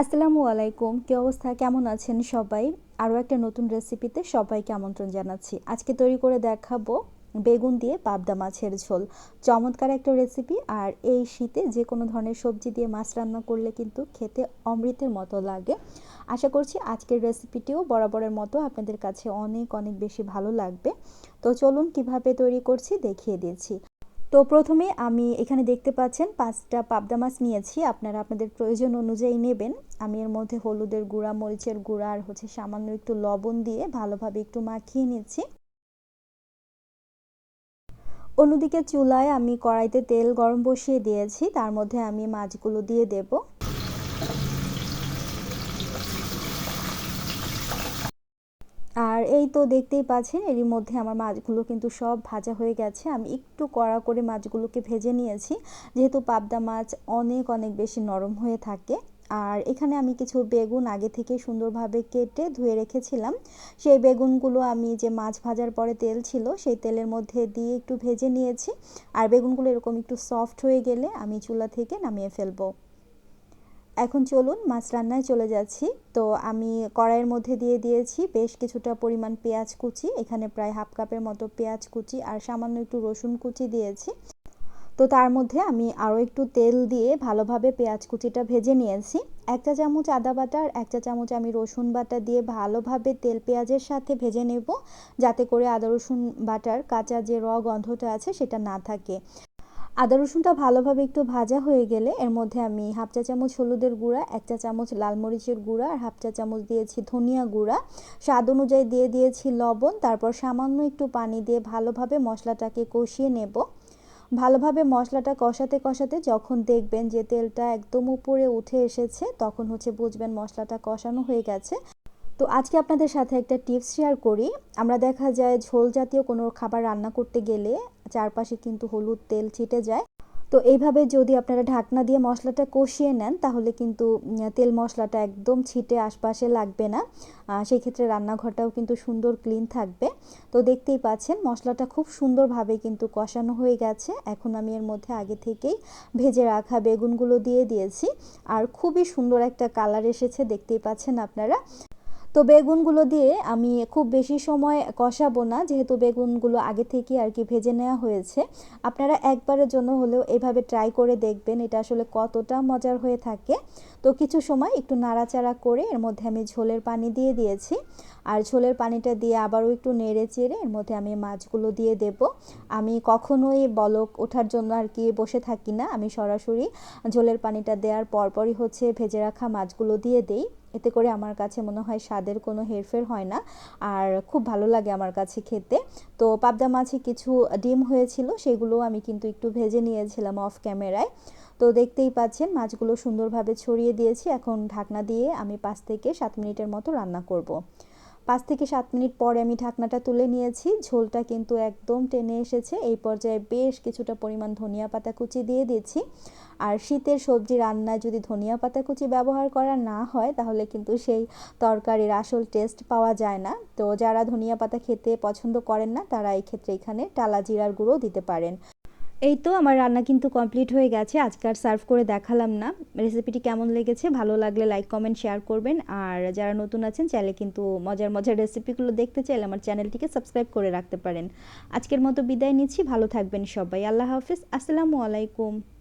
আসসালামু আলাইকুম। কী অবস্থা? কেমন আছেন সবাই? আরও একটা নতুন রেসিপিতে সবাইকে আমন্ত্রণ জানাচ্ছি। আজকে তৈরি করে দেখাবো বেগুন দিয়ে পাবদা মাছের ঝোল। চমৎকার একটা রেসিপি। আর এই শীতে যে কোনো ধরনের সবজি দিয়ে মাছ রান্না করলে কিন্তু খেতে অমৃতের মতো লাগে। আশা করছি আজকের রেসিপিটিও বরাবরের মতো আপনাদের কাছে অনেক অনেক বেশি ভালো লাগবে। তো চলুন কীভাবে তৈরি করছি দেখিয়ে দিয়েছি তো প্রথমে আমি এখানে দেখতে পাচ্ছেন পাঁচটা পাবদা মাছ নিয়েছি। আপনারা আপনাদের প্রয়োজন অনুযায়ী নেবেন। আমি এর মধ্যে হলুদের গুঁড়া, মরিচের গুঁড়া আর হচ্ছে সামান্য একটু লবণ দিয়ে ভালোভাবে একটু মাখিয়ে নিচ্ছি। অন্যদিকে চুলায় আমি কড়াইতে তেল গরম বসিয়ে দিয়েছি। তার মধ্যে আমি মাছগুলো দিয়ে দেবো। আর এই তো দেখতেই পাচ্ছেন, এরই মধ্যে আমার মাছগুলো কিন্তু সব ভাজা হয়ে গেছে। আমি একটু কড়া করে মাছগুলোকে ভেজে নিয়েছি। যেহেতু পাবদা মাছ অনেক অনেক বেশি নরম হয়ে থাকে। আর এখানে আমি কিছু বেগুন আগে থেকে সুন্দরভাবে কেটে ধুয়ে রেখেছিলাম। সেই বেগুনগুলো আমি যে মাছ ভাজার পরে তেল ছিল, সেই তেলের মধ্যে দিয়ে একটু ভেজে নিয়েছি। আর বেগুনগুলো এরকম একটু সফট হয়ে গেলে আমি চুলা থেকে নামিয়ে ফেলব। এখন চলুন মাছ রান্নায় চলে যাচ্ছি। তো আমি কড়াইয়ের মধ্যে দিয়ে দিয়েছি বেশ কিছুটা পরিমাণ পেঁয়াজ কুচি, এখানে প্রায় হাফ কাপের মতো পেঁয়াজ কুচি আর সামান্য একটু রসুন কুচি দিয়েছি। তো তার মধ্যে আমি আরও একটু তেল দিয়ে ভালোভাবে পেঁয়াজ কুচিটা ভেজে নিয়েছি। একটা চামচ আদা বাটা আর একটা চামচ আমি রসুন বাটা দিয়ে ভালোভাবে তেল পেঁয়াজের সাথে ভেজে নেব, যাতে করে আদা রসুন বাটার কাঁচা যে র গন্ধটা আছে সেটা না থাকে। আদা রসুনটা ভালোভাবে একটু ভাজা হয়ে গেলে এর মধ্যে আমি হাফ চা চামচ হলুদের গুঁড়া, এক চা চামচ লাল মরিচের গুঁড়া আর হাফ চা চামচ দিয়েছি ধনিয়া গুঁড়া। স্বাদ অনুযায়ী দিয়ে দিয়েছি লবণ, তারপর সামান্য একটু পানি দিয়ে ভালোভাবে মশলাটাকে কষিয়ে নেব। ভালোভাবে মশলাটা কষাতে কষাতে যখন দেখবেন যে তেলটা একদম উপরে উঠে এসেছে, তখন হচ্ছে বুঝবেন মশলাটা কষানো হয়ে গেছে। তো আজকে আপনাদের সাথে একটা টিপস শেয়ার করি। আমরা দেখা যায় ঝোল জাতীয় কোনো খাবার রান্না করতে গেলে চারপাশে কিন্তু হলুদ তেল ছিটে যায়। তো এইভাবে যদি আপনারা ঢাকনা দিয়ে মশলাটা কষিয়ে নেন, তাহলে কিন্তু তেল মশলাটা একদম ছিটে আশপাশে লাগবে না। সেই ক্ষেত্রে রান্নাঘরটাও কিন্তু সুন্দর ক্লিন থাকবে। তো দেখতেই পাচ্ছেন, মশলাটা খুব সুন্দরভাবে কিন্তু কষানো হয়ে গেছে। এখন আমি এর মধ্যে আগে থেকেই ভেজে রাখা বেগুনগুলো দিয়ে দিয়েছি। আর খুবই সুন্দর একটা কালার এসেছে, দেখতেই পাচ্ছেন আপনারা। তো বেগুনগুলো দিয়ে আমি খুব বেশি সময় কষাবো না, যেহেতু বেগুনগুলো আগে থেকে আর কি ভেজে নেওয়া হয়েছে। আপনারা একবারের জন্য হলেও এভাবে ট্রাই করে দেখবেন এটা আসলে কতটা মজার হয়ে থাকে। তো কিছু সময় একটু নাড়াচাড়া করে এর মধ্যে আমি ঝোলের পানি দিয়ে দিয়েছি। আর ঝোলের পানিটা দিয়ে আবারও একটু নেড়ে চেড়ে এর মধ্যে আমি মাছগুলো দিয়ে দেব। আমি কখনোই বলক ওঠার জন্য আর কি বসে থাকি না। আমি সরাসরি ঝোলের পানিটা দেওয়ার পরপরই হচ্ছে ভেজে রাখা মাছগুলো দিয়ে দেই। এতে করে আমার কাছে মনে হয় স্বাদের কোনো হেরফের হয় না। আর খুব ভালো লাগে আমার কাছে খেতে। তো পাবদা মাছে কিছু ডিম হয়েছিল, সেগুলো আমি কিন্তু একটু ভেজে নিয়েছিলাম অফ ক্যামেরায় তো দেখতেই পাচ্ছেন, মাছগুলো সুন্দরভাবে ছড়িয়ে দিয়েছি। এখন ঢাকনা দিয়ে আমি পাঁচ থেকে সাত মিনিটের মতো রান্না করব। পাঁচ থেকে সাত মিনিট পরে আমি ঢাকনাটা তুলে নিয়েছি। ঝোলটা কিন্তু একদম টেনে এসেছে। এই পর্যায়ে বেশ কিছুটা পরিমাণ ধনিয়া পাতা কুচি দিয়ে দিয়েছি। আর শীতের সবজি রান্নায় যদি ধনিয়া পাতা কুচি ব্যবহার করা না হয়, তাহলে কিন্তু সেই তরকারির আসল টেস্ট পাওয়া যায় না। তো যারা ধনিয়া পাতা খেতে পছন্দ করেন না, তারা এই ক্ষেত্রে এখানে টালা জিরার গুঁড়ো দিতে পারেন। এই তো আমার রান্না কিন্তু কমপ্লিট হয়ে গেছে। আজকে আর সার্ভ করে দেখালাম না। রেসিপিটি কেমন লেগেছে? ভালো লাগলে লাইক কমেন্ট শেয়ার করবেন। আর যারা নতুন আছেন, চাইলে কিন্তু মজার মজার রেসিপিগুলো দেখতে চাইলে আমার চ্যানেলটিকে সাবস্ক্রাইব করে রাখতে পারেন। আজকের মতো বিদায় নিচ্ছি। ভালো থাকবেন সবাই। আল্লাহ হাফিজ। আসসালামু আলাইকুম।